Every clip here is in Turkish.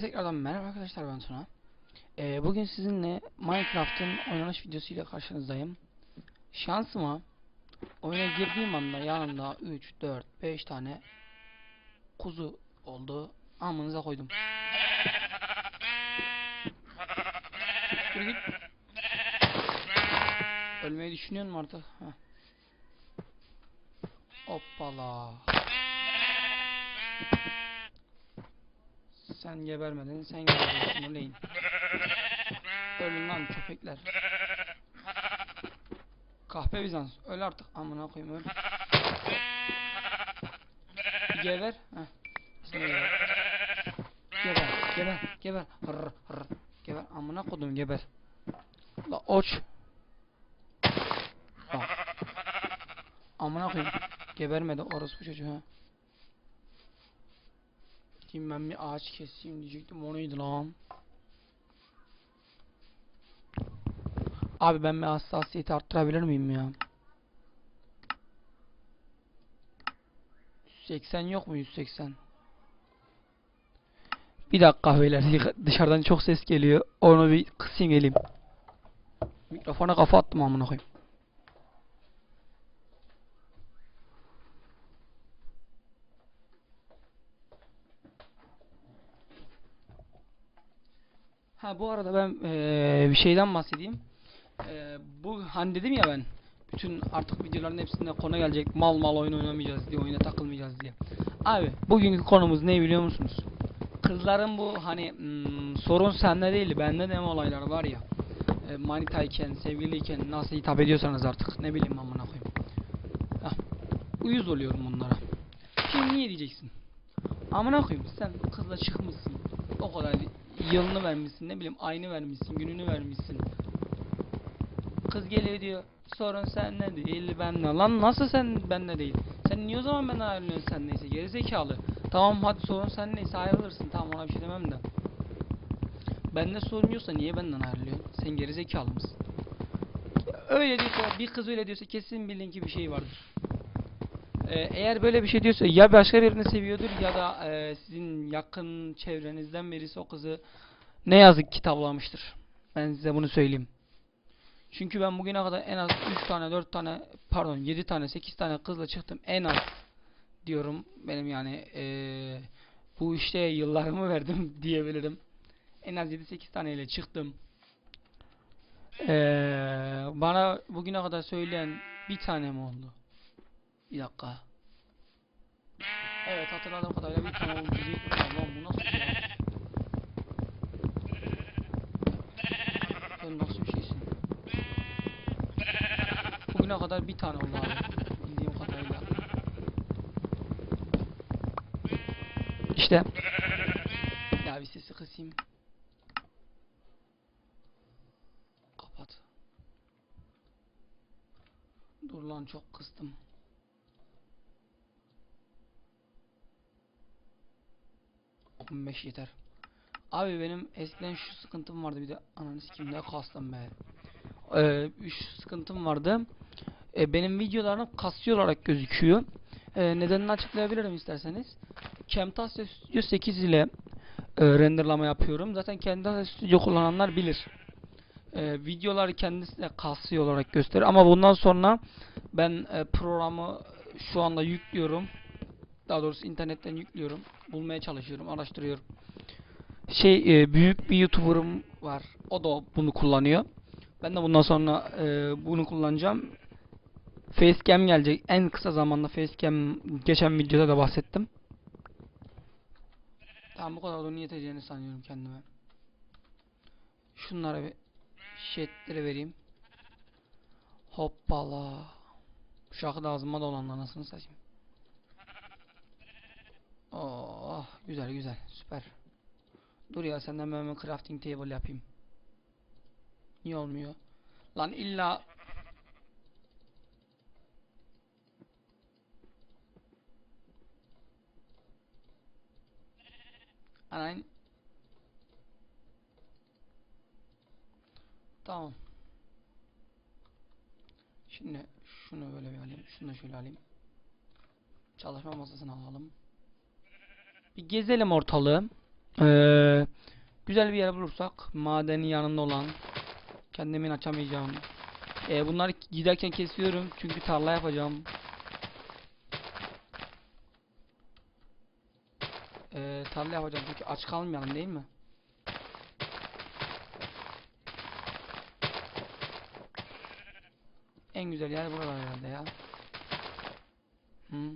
Tekrardan merhaba arkadaşlar ben Tuna. Ee, bugün sizinle Minecraft'ın oynanış videosuyla karşınızdayım. Şansıma oyuna girdiğim anda yanımda 3, 4, 5 tane kuzu oldu. Amınıza koydum. Ölmeyi düşünüyor musun artık? Heh. Hoppala. Sen gebermedin, sen gebermedin uleyin. Ölün lan köpekler. Kahpe Bizans, öl artık amına koyayım öl. Bir geber, heh. Sen geber. Geber, geber, geber. Hırr, hırr. Geber, amına kodum geber. La oç. Bak. Amına koyayım. Gebermedi orospu çocuğu ha. Gideyim ben bir ağaç keseyim diyecektim o neydi lan? Abi ben bir hassasiyeti arttırabilir miyim ya? 180 yok mu 180? Bir dakika beyler dışarıdan çok ses geliyor. Onu bir kısayım geleyim. Mikrofona kafa attım amına koyayım. Ha bu arada ben eee, bir şeyden bahsedeyim. Eee, bu hani dedim ya ben bütün artık videoların hepsinde konu gelecek mal mal oyun oynamayacağız diye oyuna takılmayacağız diye. Abi bugünkü konumuz ne biliyor musunuz? Kızların bu hani hmm, sorun sende değil bende de olaylar var ya. E, manitayken, sevgiliyken nasıl hitap ediyorsanız artık ne bileyim amına koyayım. Hah, uyuz oluyorum bunlara. Şimdi niye diyeceksin? Amına koyayım sen kızla çıkmışsın. O kadar yılını vermişsin ne bileyim ayını vermişsin gününü vermişsin. Kız geliyor diyor sorun sende değil bende. Lan nasıl sen bende değil? Sen niye o zaman benden ayrılıyorsun sen neyse gerizekalı. Tamam hadi sorun sen neyse ayrılırsın tamam ona bir şey demem de. Bende sorun yoksa niye benden ayrılıyorsun? Sen gerizekalı mısın? Öyle diyorsa bir kız öyle diyorsa kesin bilin ki bir şey vardır. Ee, eğer böyle bir şey diyorsa ya başka birini seviyordur ya da e, sizin yakın çevrenizden birisi o kızı ne yazık ki tavlamıştır. Ben size bunu söyleyeyim. Çünkü ben bugüne kadar en az 3 tane 4 tane pardon 7 tane 8 tane kızla çıktım en az diyorum benim yani eee, bu işte yıllarımı verdim diyebilirim. En az 7-8 taneyle çıktım. Eee, bana bugüne kadar söyleyen bir tane mi oldu? Bir dakika. Evet hatırladığım kadarıyla bir tane diyecektim. Allah'ım bu nasıl bir şey? Sen nasıl bir şeysin? Bugüne kadar bir tane oldu abi. Bildiğim kadarıyla. İşte. Ya bir sesi kısayım. Kapat. Dur lan çok kıstım. On beş yeter. Abi benim eskiden şu sıkıntım vardı bir de ananı sikeyim ne kastım be. Ee, şu sıkıntım vardı. Ee, benim videolarım kasıyor olarak gözüküyor. Ee, nedenini açıklayabilirim isterseniz. Camtasia Studio 8 ile e, renderlama yapıyorum. Zaten Camtasia Studio kullananlar bilir. Ee, videolar kendisi de kasıyor olarak gösterir. Ama bundan sonra ben e, programı şu anda yüklüyorum. Daha doğrusu internetten yüklüyorum. Bulmaya çalışıyorum, araştırıyorum. Şey e, büyük bir YouTuber'ım var. O da bunu kullanıyor. Ben de bundan sonra e, bunu kullanacağım. Facecam gelecek. En kısa zamanda Facecam geçen videoda da bahsettim. Tamam bu kadar onun yeteceğini sanıyorum kendime. Şunlara bir şetlere vereyim. Hoppala. Bu şarkı da ağzıma dolandı anasını satayım. Güzel güzel süper. Dur ya senden ben hemen crafting table yapayım. Niye olmuyor? Lan illa Anan Tamam. Şimdi şunu böyle bir alayım. Şunu da şöyle alayım. Çalışma masasını alalım. Bir gezelim ortalığı. Ee, güzel bir yer bulursak madenin yanında olan kendimin açamayacağım. Ee, bunları giderken kesiyorum çünkü tarla yapacağım. Ee, tarla yapacağım çünkü aç kalmayalım değil mi? En güzel yer burada herhalde ya. Hı.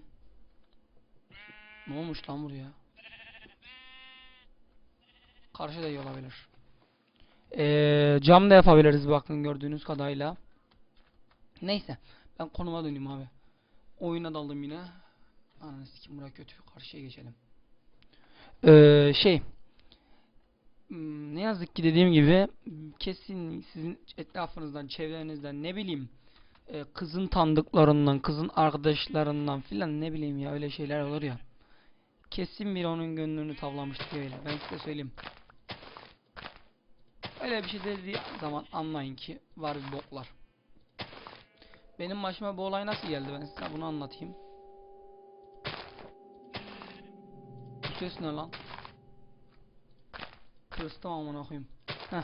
Ne olmuş lan buraya? Karşı da iyi olabilir. Ee, cam da yapabiliriz bakın gördüğünüz kadarıyla. Neyse. Ben konuma döneyim abi. Oyuna daldım yine. Ananı sikim bura kötü. Karşıya geçelim. Ee, şey. Hmm, Ne yazık ki dediğim gibi kesin sizin etrafınızdan, çevrenizden ne bileyim e, kızın tanıdıklarından, kızın arkadaşlarından filan ne bileyim ya öyle şeyler olur ya. Kesin bir onun gönlünü tavlamıştır öyle. Ben size söyleyeyim. Öyle bir şey dediği zaman anlayın ki var bir boklar. Benim başıma bu olay nasıl geldi ben size bunu anlatayım. Bu ne lan? Kırstım amına koyayım. Heh.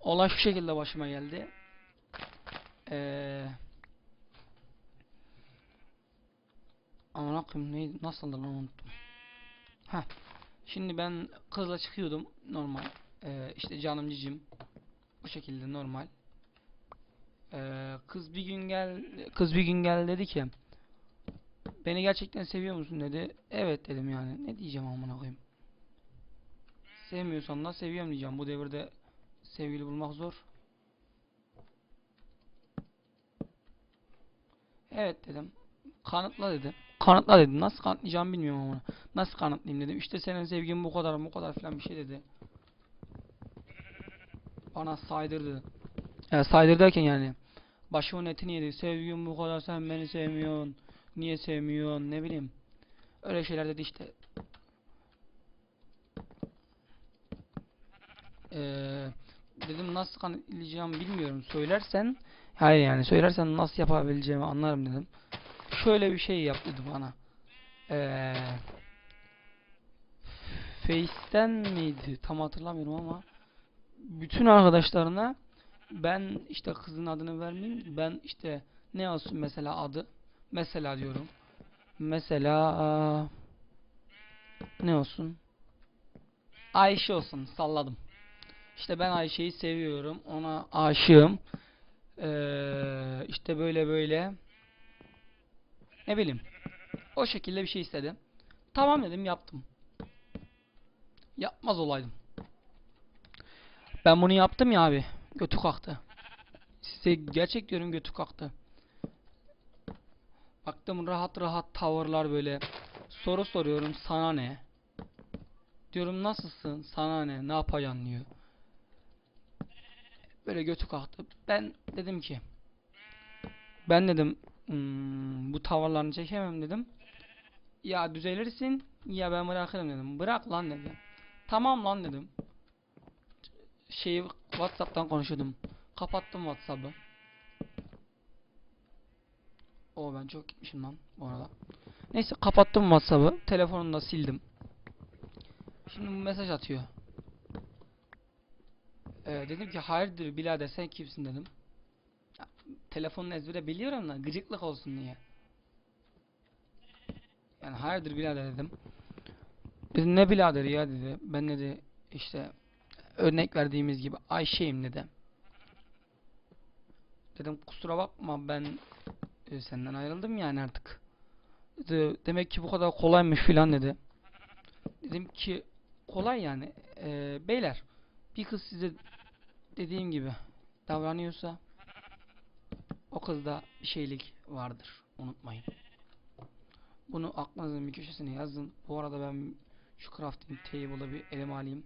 Olay şu şekilde başıma geldi. Eee Amına koyayım neydi nasıldı lan unuttum. Heh. Şimdi ben kızla çıkıyordum normal. Ee, işte canım cicim. Bu şekilde normal. Ee, kız bir gün gel kız bir gün gel dedi ki Beni gerçekten seviyor musun dedi. Evet dedim yani. Ne diyeceğim amına koyayım. Sevmiyorsan da seviyorum diyeceğim. Bu devirde sevgili bulmak zor. Evet dedim. Kanıtla dedi. Kanıtla dedi. Nasıl kanıtlayacağımı bilmiyorum ama. Nasıl kanıtlayayım dedim. İşte senin sevgin bu kadar bu kadar filan bir şey dedi. Bana saydırdı. Ya saydır derken yani. Başımın etini yedi. Sevgim bu kadar sen beni sevmiyorsun. Niye sevmiyorsun ne bileyim. Öyle şeyler dedi işte. Ee, dedim nasıl kanıtlayacağımı bilmiyorum. Söylersen hayır yani söylersen nasıl yapabileceğimi anlarım dedim. Şöyle bir şey yap bana. Ee, Face'ten miydi? Tam hatırlamıyorum ama bütün arkadaşlarına ben işte kızın adını vermeyeyim. Ben işte ne olsun mesela adı? Mesela diyorum. Mesela ne olsun? Ayşe olsun. Salladım. İşte ben Ayşe'yi seviyorum. Ona aşığım. Ee, işte böyle böyle. Ne bileyim. O şekilde bir şey istedim. Tamam dedim yaptım. Yapmaz olaydım. Ben bunu yaptım ya abi. Götü kalktı. Size gerçek diyorum götü kalktı. Baktım rahat rahat tavırlar böyle. Soru soruyorum sana ne? Diyorum nasılsın? Sana ne? Ne yapacaksın diyor. Böyle götü kalktı. Ben dedim ki ben dedim "Hmm, bu tavırlarını çekemem dedim. Ya düzelirsin ya ben bırakırım dedim. Bırak lan dedi. Tamam lan dedim. Şeyi Whatsapp'tan konuşuyordum. Kapattım Whatsapp'ı. O ben çok gitmişim lan bu arada. Neyse kapattım WhatsApp'ı. Telefonunu da sildim. Şimdi mesaj atıyor. Ee, dedim ki hayırdır birader sen kimsin dedim. Ya, telefonun ezbere biliyorum da gıcıklık olsun diye. Yani hayırdır birader dedim. Dedi ne birader ya dedi. Ben dedi işte örnek verdiğimiz gibi Ayşe'yim dedi. Dedim kusura bakma ben e, senden ayrıldım yani artık. Dedi, demek ki bu kadar kolaymış filan dedi. Dedim ki kolay yani. E, beyler bir kız size dediğim gibi davranıyorsa o kızda bir şeylik vardır. Unutmayın. Bunu aklınızın bir köşesine yazın. Bu arada ben şu crafting table'ı bir elime alayım.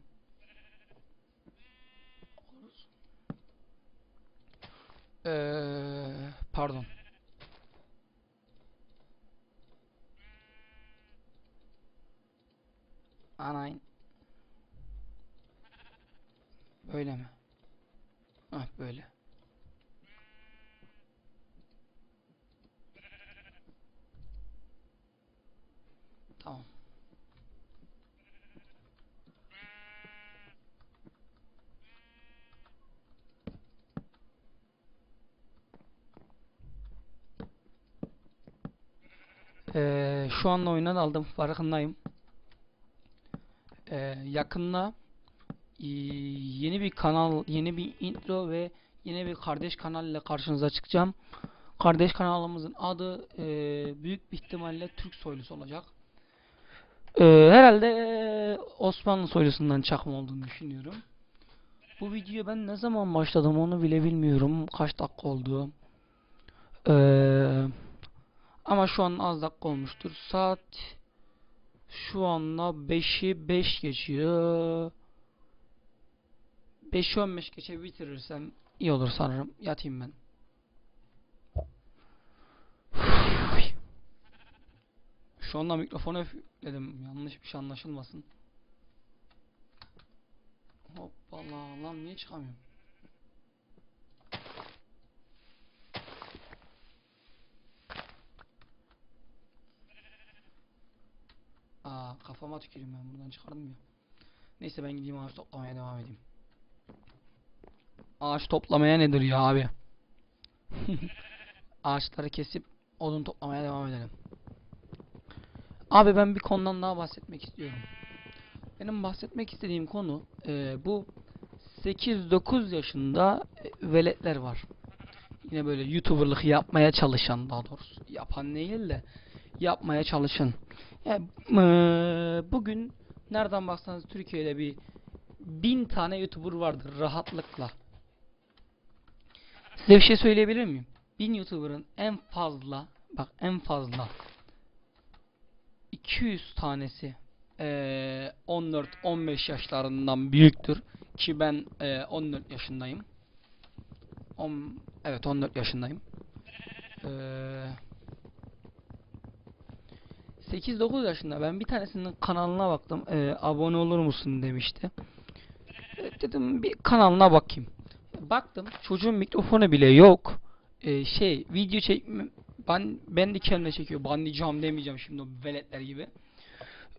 Ee, pardon. Anayın. Böyle mi? Ah böyle. Tamam. Ee, şu anda oyuna daldım farkındayım. Ee, yakında ee, yeni bir kanal, yeni bir intro ve yeni bir kardeş kanal ile karşınıza çıkacağım. Kardeş kanalımızın adı ee, büyük bir ihtimalle Türk soylusu olacak. Ee, herhalde ee, Osmanlı soylusundan çakma olduğunu düşünüyorum. Bu videoya ben ne zaman başladım onu bile bilmiyorum. Kaç dakika oldu. Ee, ama şu an az dakika olmuştur. Saat şu anda 5'i 5 geçiyor. 5'i 15 geçe bitirirsem iyi olur sanırım. Yatayım ben. Şu anda mikrofonu dedim yanlış bir şey anlaşılmasın. Hoppala lan niye çıkamıyorum? Kafama tüküreyim ben buradan çıkardım ya. Neyse ben gideyim ağaç toplamaya devam edeyim. Ağaç toplamaya nedir ya abi? Ağaçları kesip odun toplamaya devam edelim. Abi ben bir konudan daha bahsetmek istiyorum. Benim bahsetmek istediğim konu e, bu 8-9 yaşında e, veletler var. Yine böyle YouTuber'lık yapmaya çalışan daha doğrusu yapan değil de yapmaya çalışan. Yani, e, bugün nereden baksanız Türkiye'de bir bin tane YouTuber vardır rahatlıkla. Size bir şey söyleyebilir miyim? Bin YouTuber'ın en fazla bak en fazla 200 tanesi eee 14-15 yaşlarından büyüktür ki ben eee, 14 yaşındayım. On, evet 14 yaşındayım. Eee 8-9 yaşında ben bir tanesinin kanalına baktım. Eee, abone olur musun demişti. E, dedim bir kanalına bakayım. Baktım çocuğun mikrofonu bile yok. Eee, şey video çekme ben ben de kendine çekiyor. Banlayacağım demeyeceğim şimdi o veletler gibi.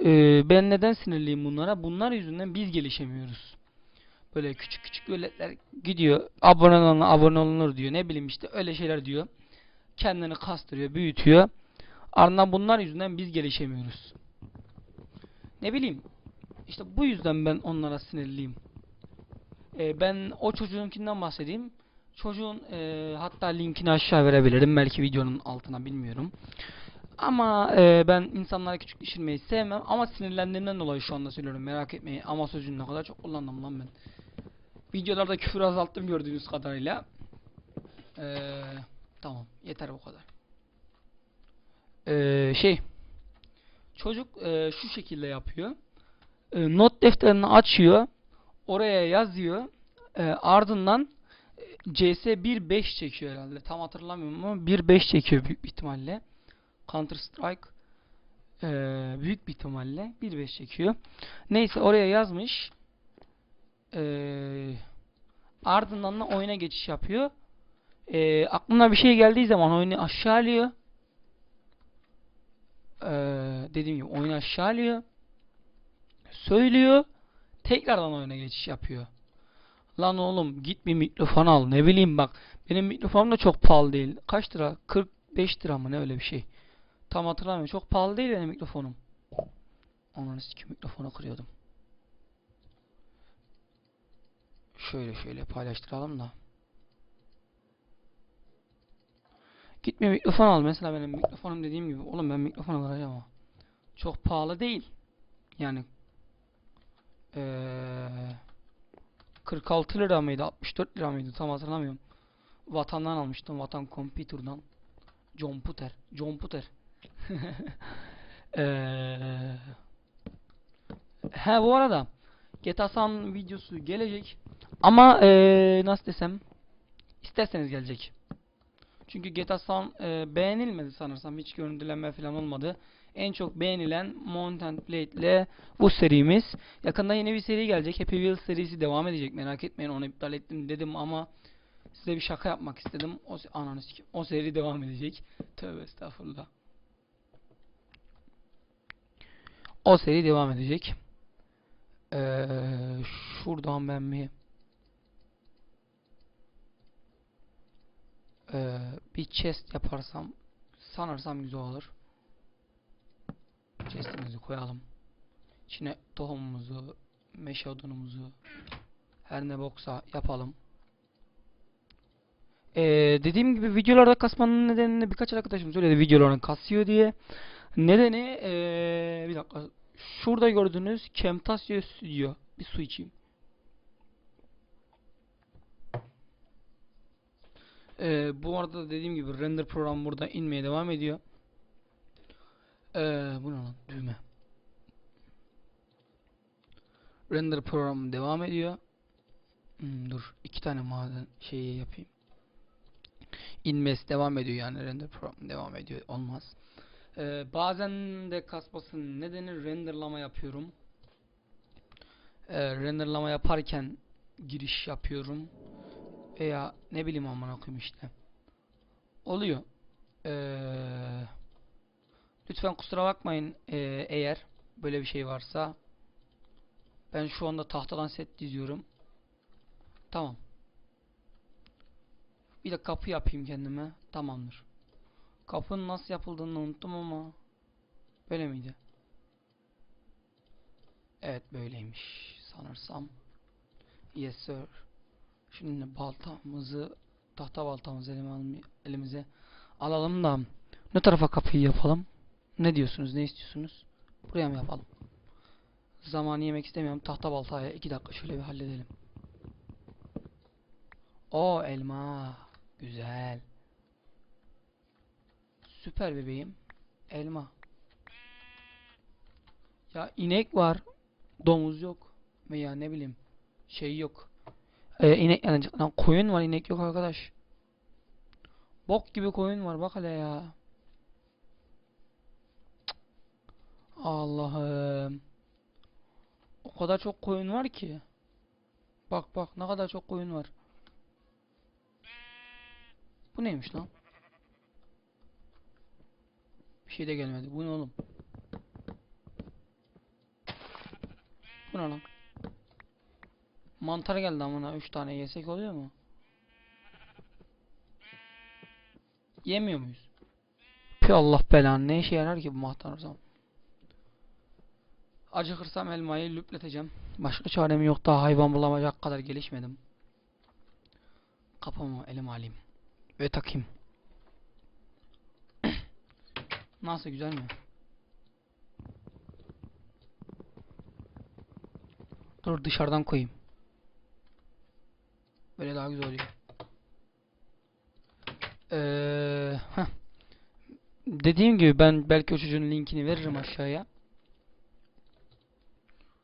Ee, ben neden sinirliyim bunlara? Bunlar yüzünden biz gelişemiyoruz. Böyle küçük küçük veletler gidiyor. Abone olun, abone olunur diyor. Ne bileyim işte öyle şeyler diyor. Kendini kastırıyor, büyütüyor. Ardından bunlar yüzünden biz gelişemiyoruz. Ne bileyim. İşte bu yüzden ben onlara sinirliyim. Ee, ben o çocuğunkinden bahsedeyim. Çocuğun e, hatta linkini aşağı verebilirim. Belki videonun altına bilmiyorum. Ama e, ben insanlara küçük düşürmeyi sevmem. Ama sinirlendiğimden dolayı şu anda söylüyorum. Merak etmeyin. Ama sözünü ne kadar çok kullandım lan ben. Videolarda küfür azalttım gördüğünüz kadarıyla. Eee tamam. Yeter bu kadar. Eee şey. Çocuk e, şu şekilde yapıyor. E, not defterini açıyor. Oraya yazıyor. E, ardından CS 1.5 çekiyor herhalde. Tam hatırlamıyorum ama 1.5 çekiyor büyük bir ihtimalle. Counter Strike ee, büyük bir ihtimalle 1.5 çekiyor. Neyse oraya yazmış. Ee, ardından da oyuna geçiş yapıyor. Ee, aklına bir şey geldiği zaman oyunu aşağı Ee, dediğim gibi oyunu aşağı alıyor. Söylüyor. Tekrardan oyuna geçiş yapıyor. Lan oğlum git bir mikrofon al. Ne bileyim bak. Benim mikrofonum da çok pahalı değil. Kaç lira? 45 lira mı ne öyle bir şey. Tam hatırlamıyorum. Çok pahalı değil benim mikrofonum. Onun sikim mikrofonu kırıyordum. Şöyle şöyle paylaştıralım da. Git bir mikrofon al. Mesela benim mikrofonum dediğim gibi. Oğlum ben mikrofon alacağım ama. Çok pahalı değil. Yani eee 46 lira mıydı 64 lira mıydı tam hatırlamıyorum. Vatandan almıştım Vatan Computer'dan. John Puter. John Puter. Eee He bu arada GTA San videosu gelecek. Ama eee nasıl desem isterseniz gelecek. Çünkü GTA San eee, beğenilmedi sanırsam. Hiç görüntülenme falan olmadı. En çok beğenilen Mountain Blade ile bu serimiz. Yakında yeni bir seri gelecek. Happy Wheels serisi devam edecek. Merak etmeyin onu iptal ettim dedim ama size bir şaka yapmak istedim. O, ananı sikeyim. O seri devam edecek. Tövbe estağfurullah. O seri devam edecek. Ee, şuradan ben bir ee, bir chest yaparsam sanırsam güzel olur. chestimizi koyalım. İçine tohumumuzu, meşe odunumuzu her ne boksa yapalım. Ee, dediğim gibi videolarda kasmanın nedenini birkaç arkadaşım söyledi videoların kasıyor diye. Nedeni ee, bir dakika. Şurada gördüğünüz Camtasia Studio. Bir su içeyim. Ee, bu arada dediğim gibi render programı burada inmeye devam ediyor. Ee, bu ne lan? Düğme. Render programı devam ediyor. Hmm, dur. iki tane maden şeyi yapayım. İnmesi devam ediyor yani render programı devam ediyor. Olmaz. Ee, bazen de kasmasının nedeni renderlama yapıyorum. Ee, renderlama yaparken giriş yapıyorum. Veya ne bileyim amına koyayım işte. Oluyor. Ee, lütfen kusura bakmayın ee, eğer böyle bir şey varsa. Ben şu anda tahtadan set diziyorum. Tamam. Bir de kapı yapayım kendime. Tamamdır. Kapının nasıl yapıldığını unuttum ama böyle miydi? Evet böyleymiş sanırsam. Yes sir. Şimdi baltamızı tahta baltamızı elimize alalım da ne tarafa kapıyı yapalım? Ne diyorsunuz? Ne istiyorsunuz? Buraya mı yapalım? Zamanı yemek istemiyorum. Tahta baltayla iki dakika şöyle bir halledelim. O elma. Güzel. Süper bebeğim. Elma. Ya inek var. Domuz yok. Veya ne bileyim. Şey yok. Ee, inek yani lan koyun var inek yok arkadaş. Bok gibi koyun var bak hele ya. Allah'ım. O kadar çok koyun var ki. Bak bak ne kadar çok koyun var. Bu neymiş lan? Bir şey de gelmedi. Bu ne oğlum? Bu ne lan? Mantar geldi amına 3 tane yesek oluyor mu? Yemiyor muyuz? Pi Allah belanı ne işe yarar ki bu mantar o zaman? Acıkırsam elmayı lüpleteceğim. Başka çarem yok daha hayvan bulamayacak kadar gelişmedim. Kapımı elime alayım. Ve takayım. Nasıl güzel mi? Dur dışarıdan koyayım. Böyle daha güzel oluyor. Ee. Dediğim gibi ben belki o çocuğun linkini veririm aşağıya.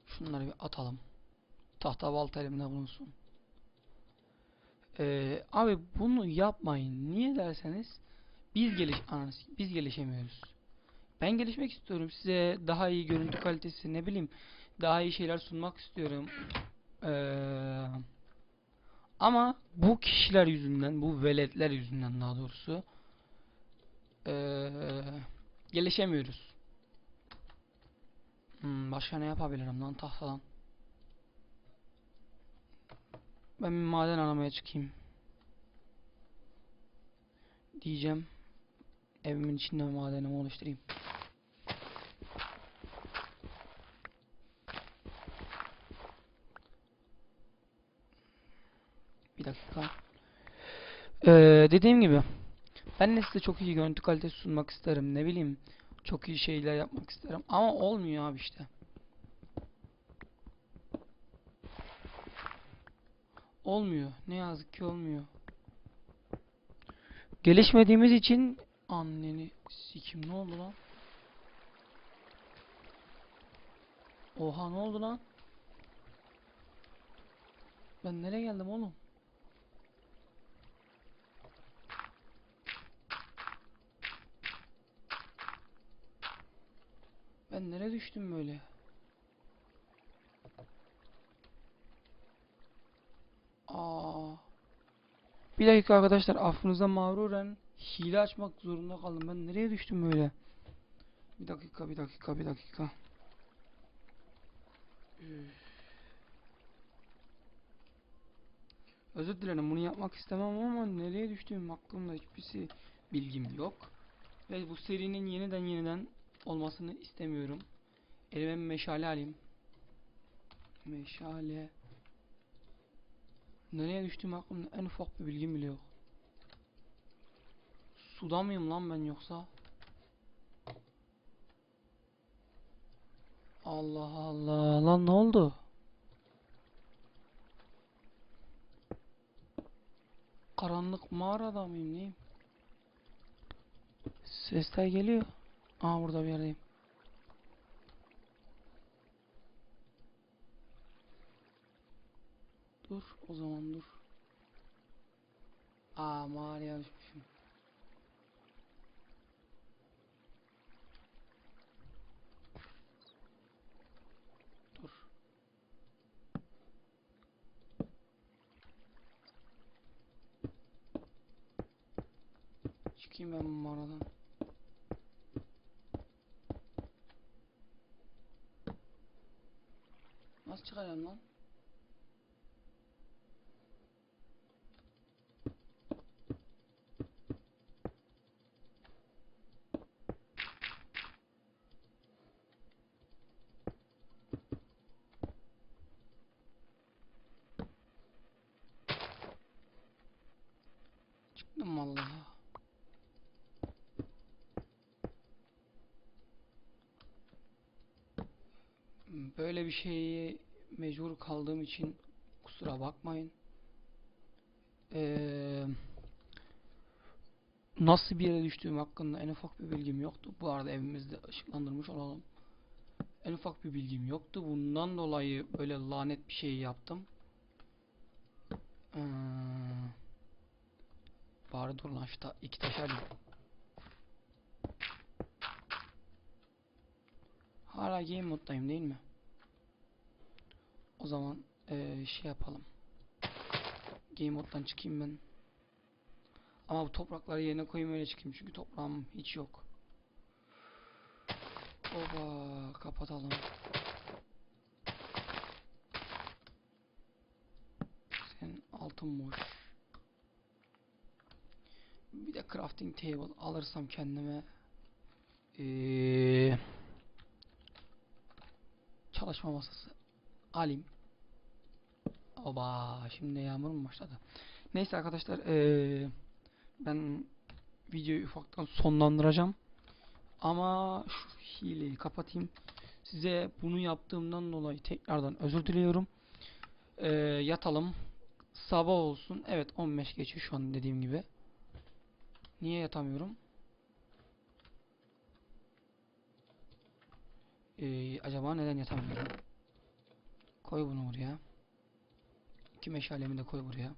Şunları bir atalım. Tahta balta elimde bulunsun. Ee, abi bunu yapmayın. Niye derseniz biz geliş ananı s- biz gelişemiyoruz. Ben gelişmek istiyorum. Size daha iyi görüntü kalitesi ne bileyim daha iyi şeyler sunmak istiyorum. Ee, ama bu kişiler yüzünden, bu veletler yüzünden daha doğrusu ee, gelişemiyoruz. Hmm, başka ne yapabilirim lan tahtadan? Ben bir maden aramaya çıkayım. Diyeceğim. Evimin içinde madenimi oluşturayım. Bir dakika. Ee, dediğim gibi ben de size çok iyi görüntü kalitesi sunmak isterim. Ne bileyim çok iyi şeyler yapmak isterim. Ama olmuyor abi işte. Olmuyor. Ne yazık ki olmuyor. Gelişmediğimiz için anneni sikim ne oldu lan? Oha ne oldu lan? Ben nereye geldim oğlum? Ben nereye düştüm böyle? Aa. Bir dakika arkadaşlar affınıza mağruren hile açmak zorunda kaldım. Ben nereye düştüm böyle? Bir dakika, bir dakika, bir dakika. Üf. Özür dilerim bunu yapmak istemem ama nereye düştüğüm hakkında hiçbir şey bilgim yok. Ve bu serinin yeniden yeniden olmasını istemiyorum. Elime meşale alayım. Meşale. Nereye düştüğüm hakkında en ufak bir bilgim bile yok. Suda mıyım lan ben yoksa? Allah Allah lan ne oldu? Karanlık mağarada mıyım neyim? Sesler geliyor. Aa burada bir yerdeyim. Dur o zaman dur. Aa mağaraya düşmüşüm. Dur. Çıkayım ben bu mağaradan. Nasıl çıkacağım lan? Çıktım vallahi. Böyle bir şeyi mecbur kaldığım için kusura bakmayın. Ee, nasıl bir yere düştüğüm hakkında en ufak bir bilgim yoktu. Bu arada evimizde ışıklandırmış olalım. En ufak bir bilgim yoktu. Bundan dolayı böyle lanet bir şey yaptım. Ee, bari dur lan ta- iki alayım. Hala game moddayım değil mi? O zaman eee, şey yapalım. Game moddan çıkayım ben. Ama bu toprakları yerine koyayım öyle çıkayım çünkü toprağım hiç yok. Oba kapatalım. Senin altın boş. Bir de crafting table alırsam kendime eee çalışma masası alayım. Oba şimdi yağmur mu başladı? Neyse arkadaşlar eee, ben videoyu ufaktan sonlandıracağım. Ama şu hileyi kapatayım. Size bunu yaptığımdan dolayı tekrardan özür diliyorum. Eee, yatalım. Sabah olsun. Evet 15 geçiyor şu an dediğim gibi. Niye yatamıyorum? Eee, acaba neden yatamıyorum? Koy bunu buraya. İki meşalemi de koy buraya.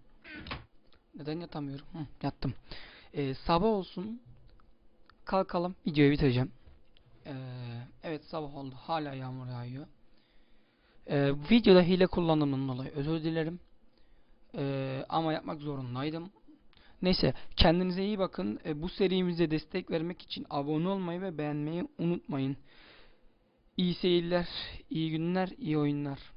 Neden yatamıyorum? Hı, yattım. Ee, sabah olsun. Kalkalım. Videoyu bitireceğim. Ee, evet sabah oldu. Hala yağmur yağıyor. Ee, videoda hile kullandığımdan dolayı özür dilerim. Ee, ama yapmak zorundaydım. Neyse kendinize iyi bakın. Ee, bu serimize destek vermek için abone olmayı ve beğenmeyi unutmayın. İyi seyirler, iyi günler, iyi oyunlar.